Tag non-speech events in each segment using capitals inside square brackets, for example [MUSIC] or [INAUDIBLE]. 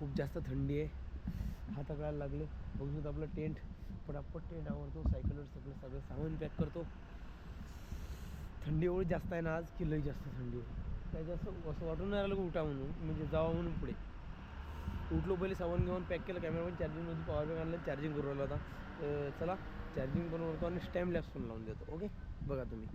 खूप जास्त थंडी आहे. हात कळायला लागले. बघू शकतो आपलं टेंट पटापट टेंट आवडतो सायकलवर सगळं सगळं सामान पॅक करतो. थंडी एवढी जास्त आहे ना आज की लई जास्त थंडी आहे. काय जास्त असं वाटून नाही राहिलं की उठा म्हणून. म्हणजे जावा म्हणून पुढे. उठलो पहिले सामान घेऊन पॅक केलं. कॅमेरा पण चार्जिंगमध्ये पॉवर बँक आणलं चार्जिंग करू राहिला होता चला. चार्जिंग करून वरतो आणि स्टॅम्प लॅप्स पण लावून देतो. ओके बघा तुम्ही.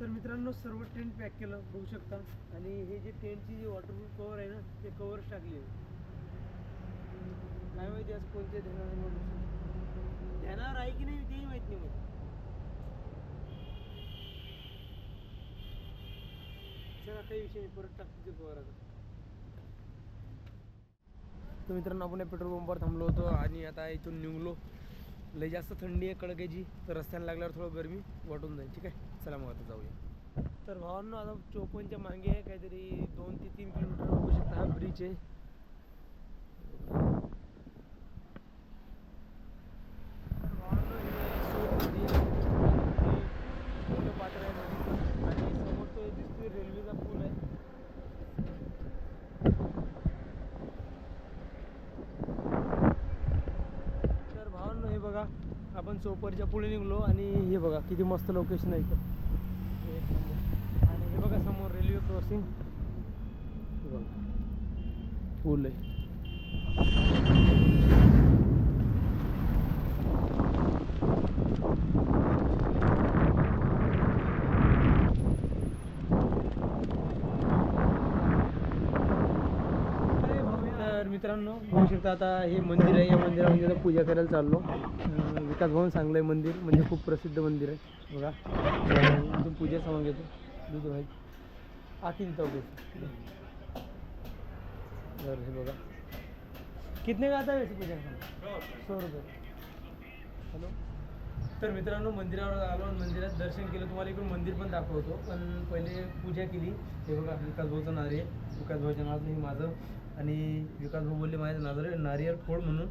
तर मित्रांनो सर्व टेंट पॅक केलं बघू शकता. आणि हे जे टेंटची जे वॉटरप्रूफ कवर आहे ना ते कवर टाकली आहे. काय माहिती आज कोणत्या ध्यानावर माणूस? ध्यानावर आहे की नाही तेही माहीत नाही मला. चला काही विषय नाही परत टाकतो ते कवर आता. तर मित्रांनो आपण या पेट्रोल पंपावर थांबलो होतो आणि आता इथून निघलो. लय जास्त थंडी आहे कडकेची तर रस्त्याने लागल्यावर थोडं गरमी वाटून जाईल ठीक आहे? चला मग आता जाऊया. तर भावांना आता चोपनच्या मागे आहे काहीतरी दोन ते तीन किलोमीटर बघू शकता हा ब्रिज आहे तर भावांनो, हे सोप नदी आहे. हे मोठं पात्र आहे नदीचं आणि समोर तो दिसतोय रेल्वेचा पूल आहे तर भावांनो हे बघा आपण चोपरच्या पुढे निघलो आणि हे बघा किती मस्त लोकेशन आहे इथं. आणि हे बघा समोर रेल्वे क्रॉसिंग हे बघा. पूल आहे तर मित्रांनो बघू शकता आता हे मंदिर आहे. या मंदिरामध्ये आता पूजा करायला चाललो. विकास भवन चांगलं आहे मंदिर. म्हणजे खूप प्रसिद्ध मंदिर आहे. बघा. इथून पूजा सामान घेतो. दूध भाई आखी चौके तर हे बघा. कितने का आता है पूजा? सौ रुपये. हॅलो? तर मित्रांनो मंदिरावर आलो आणि मंदिरात दर्शन केलं. तुम्हाला इकडून मंदिर पण दाखवतो. पण पहिले पूजा केली. हे बघा विकास भाऊचं नारियल विकास भाऊच्या नावाचं हे माझं. आणि विकास भाऊ बोलले माझं नाजर नारियल फोड म्हणून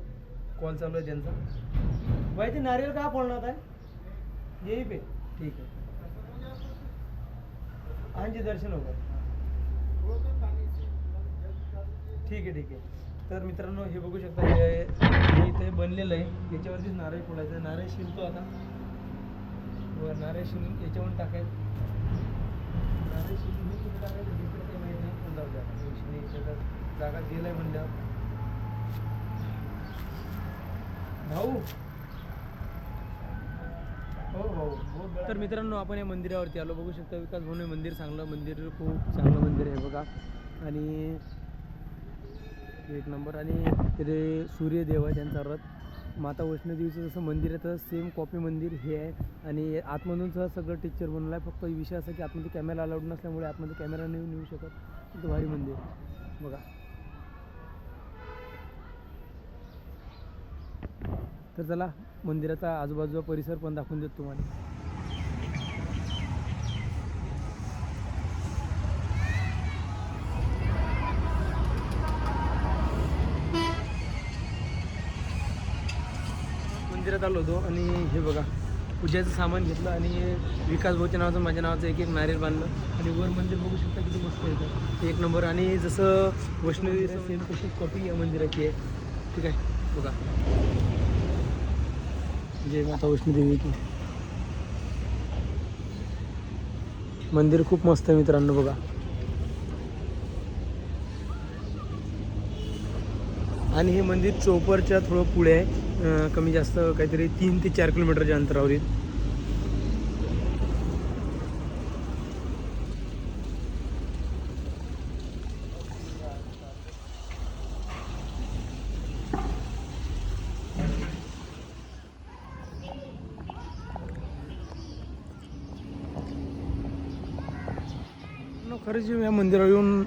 कॉल चालू आहे त्यांचा. बाई ते नारियल का फोडणार आहे? येई पे. ठीक आहे. आणि जी दर्शन होतं ठीक आहे ठीक आहे. तर मित्रांनो हे बघू शकता हे हे इथे बनलेलं आहे. याच्यावरतीच नारळ फोडायचं. नारळ शिलतो आता. वर नारळ शिल याच्यावर टाकायचं. नारळ शिलून हे कुठे टाकायचं? इकडे काही माहिती नाही. पण जाऊ द्या. जागा गेलाय म्हणल्यावर. भाऊ? हो भाऊ तर मित्रांनो आपण या मंदिरावरती आलो. बघू शकता विकास भवन हे मंदिर चांगलं मंदिर खूप चांगलं मंदिर आहे बघा. आणि एक नंबर. आणि तिथे सूर्यदेव आहे त्यांचा रथ. माता वैष्णोदेवीचं जसं मंदिर आहे तसं सेम कॉपी मंदिर हे आहे. आणि आतमधून सह सगळं टिक्चर बनवलं आहे फक्त विषय असा की आतमध्ये कॅमेरा अलाउड नसल्यामुळे आतमध्ये कॅमेरा नाही नेऊ शकत. भारी मंदिर बघा. तर चला मंदिराचा आजूबाजूचा परिसर पण दाखवून देतो तुम्हाला. आलो होतो आणि हे बघा पूजेचं सामान घेतलं आणि विकास भाऊच्या नावाचं माझ्या नावाचं एक एक नारियल बांधलं. आणि वर मंदिर बघू शकता किती मस्त येतं एक नंबर. आणि जसं वैष्णोदेवी सेम तशी कॉपी या मंदिराची आहे. ठीक आहे बघा. जय माता वैष्णोदेवी की मंदिर खूप मस्त आहे मित्रांनो बघा. आणि हे मंदिर चोपरच्या थोडं पुढे आहे. कमी जास्त काहीतरी तीन ते चार किलोमीटरच्या अंतरावर आहे खरंच या मंदिरावर येऊन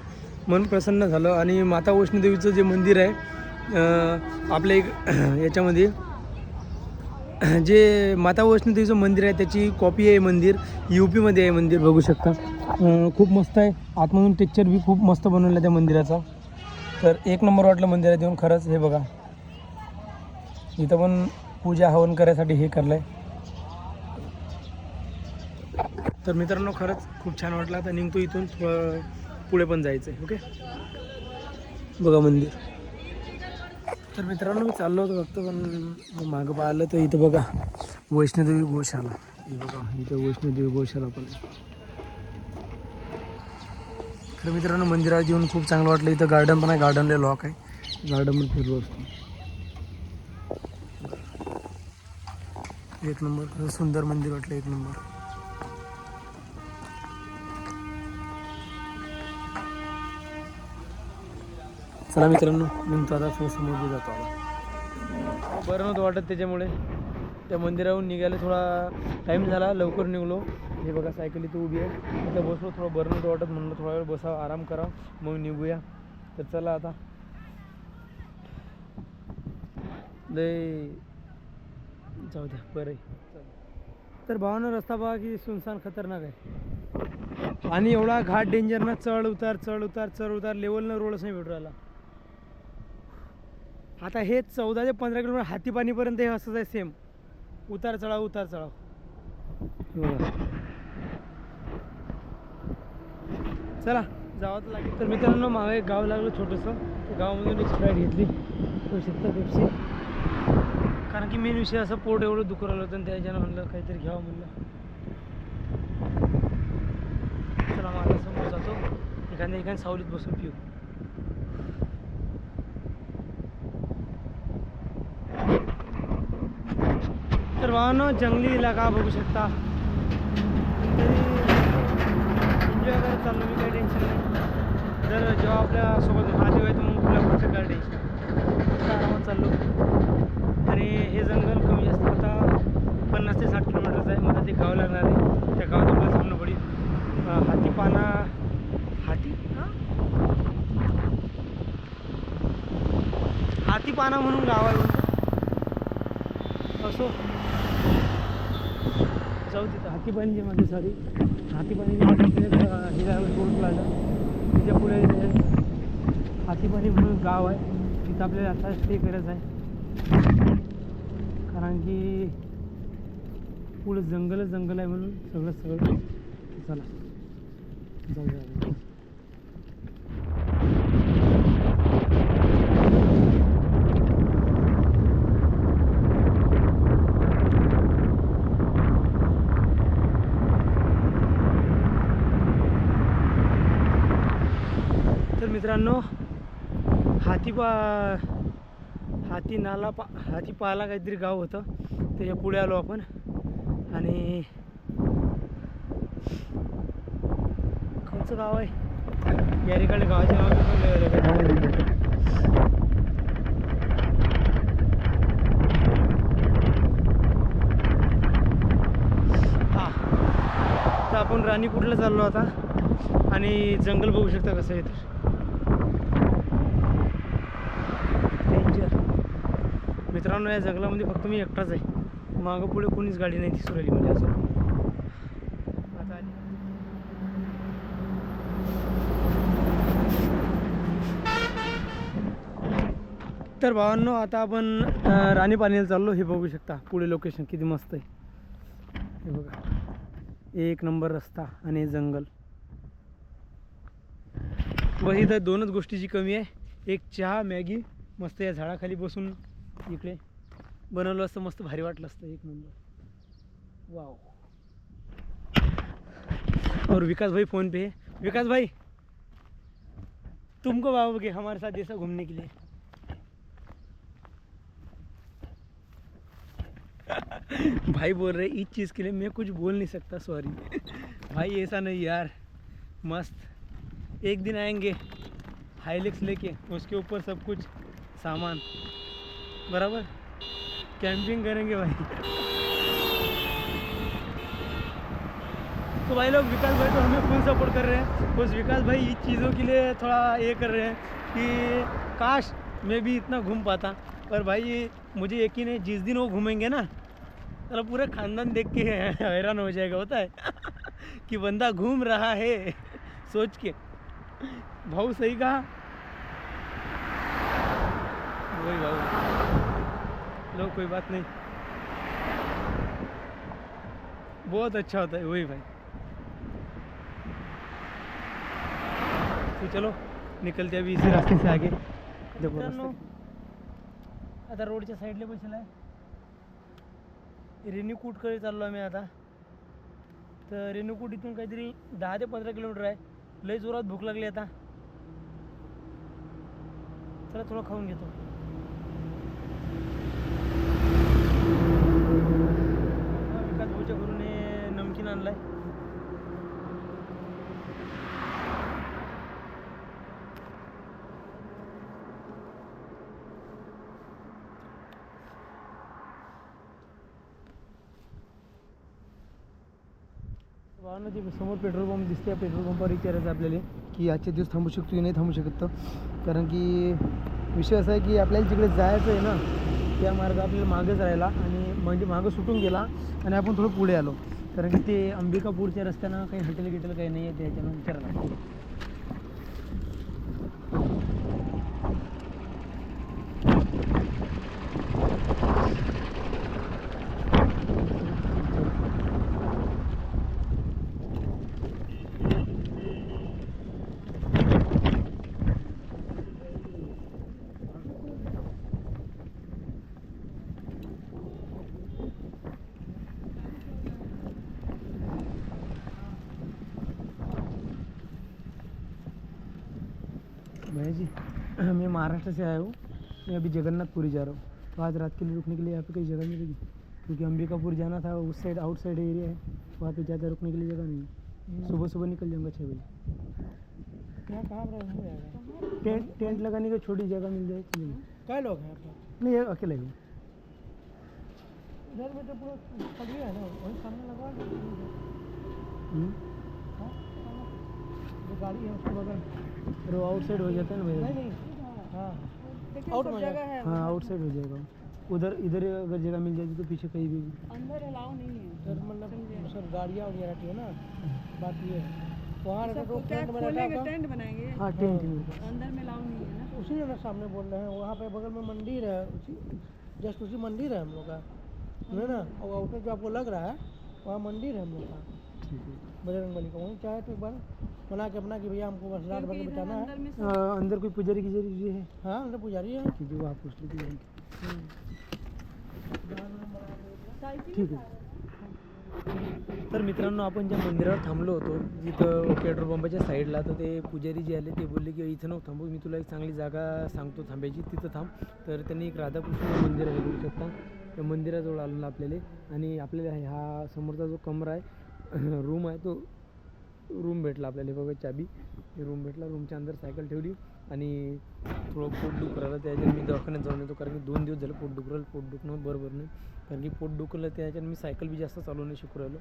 मन प्रसन्न झालं आणि माता वैष्णोदेवीचं जे मंदिर आहे आपल्या एक [CLEARS THROAT] याच्यामध्ये [CLEARS THROAT] जे माता वैष्णोदेवीचं मंदिर आहे त्याची कॉपी आहे मंदिर. यू पीमध्ये आहे मंदिर बघू शकता. खूप मस्त आहे. आतमधून टेक्चर बी खूप मस्त बनवलं आहे त्या मंदिराचा. तर एक नंबर वाटलं मंदिरात येऊन खरंच हे बघा. इथं पण पूजा हवन करायसाठी हे करलं आहे तर मित्रांनो खरंच खूप छान वाटलं. आता निघतो इथून थोडं पुढे पण जायचं आहे ओके बघा मंदिर. तर मित्रांनो मी चाललो होतो फक्त पण मागं पाहिलं तर इथं बघा वैष्णोदेवी गोशाला. हे बघा इथं वैष्णोदेवी गोशाला पण तर मित्रांनो मंदिरात येऊन खूप चांगलं वाटलं. इथं गार्डन पण आहे गार्डनला लॉक आहे. गार्डन पण फिरलो असतो. एक नंबर सुंदर मंदिर वाटलं एक नंबर. चला मित्रांनो. निघतो आता थोडं समोर जातो आता बरं नव्हतं वाटत त्याच्यामुळे. त्या मंदिराहून निघायला थोडा टाईम झाला. लवकर निघलो. हे बघा सायकल इथे उभी आहे. इथं बसलो. थोडं बरं नव्हतं वाटत. म्हणलं थोडा वेळ बसावं. आराम करावं. मग निघूया. तर चला आता. लय जाऊ द्या. बरं चला. तर भावानं रस्ता बघा की सुनसान खतरनाक आहे. आणि एवढा घाट डेंजर ना चढ उतार चढ उतार चढ उतार. लेवलनं रोडच नाही भेटू राहिला. आता हे चौदा ते पंधरा किलोमीटर हातीपाणीपर्यंत हे असंच आहे सेम उतार चढाव उतार चढाव. चला जावं लागेल. तर मित्रांनो मागे गाव लागलं छोटंसं. गावामधून एक स्प्राईट घेतली. होऊ शकतं पेप्सी कारण की मेन विषय असं पोट एवढं दुखू राहिलं होतं आणि त्याच्यानं म्हणलं काहीतरी घ्यावं म्हणलं. चला माझ्यासमोर जातो. एखाद्या एखाद्या सावलीत बसून पिऊ. तर भावानो जंगली इलाका बघू शकता. एन्जॉय करत चाललो मी काही टेन्शन नाही. जर जेव्हा आपल्यासोबत महादेव आहे तर मग कुठल्या पुढचं काय टेन्शन आरामात चाललो आणि हे जंगल कमी जास्त आता पन्नास ते साठ किलोमीटरचं आहे मला ते गाव लागणार आहे. त्या गावात आपल्याला थांबणं पडेल. अं, हातीपाना हाती? हां? हातीपाना म्हणून गाव आहे. म्हणतो असो. जाऊ तिथं. हातीपाणी माझी सॉरी हातीपाणी हे टोल प्लाझा तिथे पुढे हातीपाणी म्हणून गाव आहे. तिथं आपल्याला आता स्टे करायचं आहे. कारण की पुढं जंगलच जंगल आहे म्हणून सगळं सगळं. चला. जाऊ. मित्रांनो हाती पा हाती नाला पा हाती पाला काहीतरी गाव होतं. त्याच्या पुढे आलो आपण. आणि कोणचं गाव आहे. यारीकडे गावाचे नाव हां. तर आपण राणीपूरला चाललो आता. आणि जंगल बघू शकता कसं आहे तर मित्रांनो या जंगलामध्ये फक्त मी एकटाच आहे. मागं पुढे कोणीच गाडी नाही दिसू राहिली म्हणजे असं. आता तर भावांनो आता आपण राणी पाण्याला चाललो. हे बघू शकता पुढे लोकेशन किती मस्त आहे. हे बघा. एक नंबर रस्ता आणि जंगल. बस इथं दोनच गोष्टीची कमी आहे. एक चहा मॅगी मस्त या झाडाखाली बसून इकडे बनवलं असतं मस्त भारी वाटलं असतं एक नंबर. वाव. और विकास भाई फ़ोन पे है. विकास भाई तुमको बाबू हमारे साथ ऐसा घूमने के लिए. [LAUGHS] भाई बोल रहे इस चीज़ के लिए मैं कुछ बोल नहीं सकता सॉरी [LAUGHS] भाई ऐसा नहीं यार मस्त. एक दिन आएँगे हाईलिक्स लेके, उसके ऊपर सब कुछ, सामान। बराबर? कैंपिंग करेंगे भाई। तो भाई लोग, विकास भाई तो हमें फुल सपोर्ट कर रहे हैं। उस विकास भाई इस चीज़ों के लिए थोड़ा ये कर रहे हैं कि काश मैं भी इतना घूम पाता। पर भाई, मुझे यकीन है, जिस दिन वो घूमेंगे ना तो पूरा खानदान देख के [LAUGHS] हैरान हो जाएगा, होता है। [LAUGHS] कि बंदा घूम रहा है, सोच के। भाऊ सही कहा वही भाऊ. लो कोई बात नहीं. बहुत अच्छा होता है वही भाई. तो चलो निकलते अभी इसी रास्ते से आगे. आता रोडच्या साईडला बसला आहे रेणुकूटकडे चाललो आम्ही आता. तर रेणुकूट इथून काहीतरी दहा ते पंधरा किलोमीटर आहे लय जोरात भूक लागली आता. चला थोडं खाऊन घेतो. विकास भाऊच्या घरून हे नमकीन आणलाय. वाहन जे समोर पेट्रोल पंप दिसते. पेट्रोल पंपावर विचारायचं आपल्याला. की आजचे दिवस थांबू शकतो की नाही थांबू शकत कारण की विषय असा आहे की आपल्याला जिकडे जायचं आहे ना त्या मार्ग आपल्याला मागेच राहिला आणि म्हणजे मागं सुटून गेला आणि आपण थोडं पुढे आलो. कारण की ते अंबिकापूरच्या रस्त्यानं काही हॉटेल गिटेल काही नाही आहे त्याच्यानं विचारायला भैया जी मैं महाराष्ट्र से आया हूँ। मैं अभी जगन्नाथपुरी जा रहा हूँ। तो आज रात के लिए रुकने के लिए यहाँ पे कहीं जगह मिलेगी क्योंकि अंबिकापुर जाना था उस साइड आउट साइड एरिया है। वहाँ पे ज़्यादा रुकने के लिए जगह नहीं है। सुबह सुबह निकल जाऊँगा छः बजे। हो टेंट टेंट लगाने की छोटी जगह मिल जाए चलेगी कै लोग हैं नहीं अकेले हूँ इधर में तो है ना वही सामने। हम्म। हाँ? जो गाड़ी है उसके बगल। में। फिर वो आउट साइड हो जाता है ना भैया? नहीं हाँ। आउट सब में जगह हाँ आउट साइड हो जाएगा उधर इधर अगर जगह मिल जाएगी तो पीछे कहीं भी। अंदर अलाउ नहीं है। इधर मतलब सब गाड़ियाँ वगैरह रहती है ना? बात ये है। वहाँ रहता तो टेंट बनाएँगे। हाँ टेंट अंदर में अलाउ नहीं है ना। उसी ना सामने बोल रहे हैं वहाँ पे बगल में मंदिर है उसी जस्ट उसी मंदिर है हम लोग का है ना? और आउटर जो आपको लग रहा है वहाँ मंदिर है हम लोग का। है बजरंग बली का वहीं चाहे तो एक बार बना के अपना कि भैया हमको बस रात भर बिताना है। अंदर कोई पुजारी की जरूरी है? हाँ अंदर पुजारी है। कि जो आप पूछ लीजिए ठीक आहे तर मित्रांनो आपण ज्या मंदिरावर थांबलो होतो जिथं पेट्रोल पंपाच्या साईडला तर ते पुजारी जे आले ते बोलले की इथं नको थांबू मी तुला एक चांगली जागा सांगतो थांबायची तिथं थांब. तर त्यांनी एक राधाकृष्ण मंदिर आहे बघू शकता. त्या मंदिराजवळ आलो ना आपल्याला. आणि आपल्याला ह्या समोरचा जो कमरा आहे [COUGHS] रूम आहे तो. रूम भेटला आपल्याला. बघा चाबी. रूम भेटला. रूमच्या अंदर सायकल ठेवली आणि थोडं पोट दुखू राहिलं त्याच्यात मी दवाखान्यात जाऊन येतो. कारण की दोन दिवस झालं पोट दुखू राहिलं पोट दुखणं बरोबर नाही. कारण की पोट दुखलं त्याच्यात मी सायकल बी जास्त चालवून नाही शिकू राहिलो.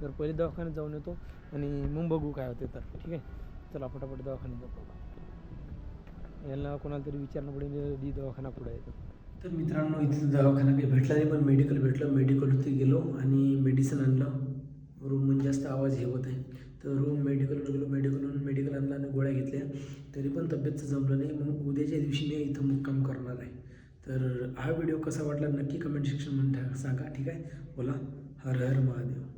तर पहिले दवाखान्यात जाऊन येतो आणि मग बघू काय होते तर. ठीक आहे? चला फटाफट दवाखान्यात जातो यांना कोणाला तरी विचारणं पडेल दी दवाखाना कुठं आहे तर. मित्रांनो इथे दवाखाना काही भेटला नाही पण मेडिकल भेटलं. मेडिकलवरती गेलो आणि मेडिसिन आणलं. रूममध्ये जास्त आवाज हे होत आहे. तर रूम मेडिकलवर गेलो मेडिकलवरून मेडिकल आणला आणि गोळ्या घेतल्या. तरी पण तब्येतचं जमलं नाही. मग उद्याच्या दिवशी मी इथं मुक्काम करणार आहे. तर हा व्हिडिओ कसा वाटला नक्की कमेंट सेक्शनमध्ये सांगा. ठीक आहे? बोला. हर हर महादेव.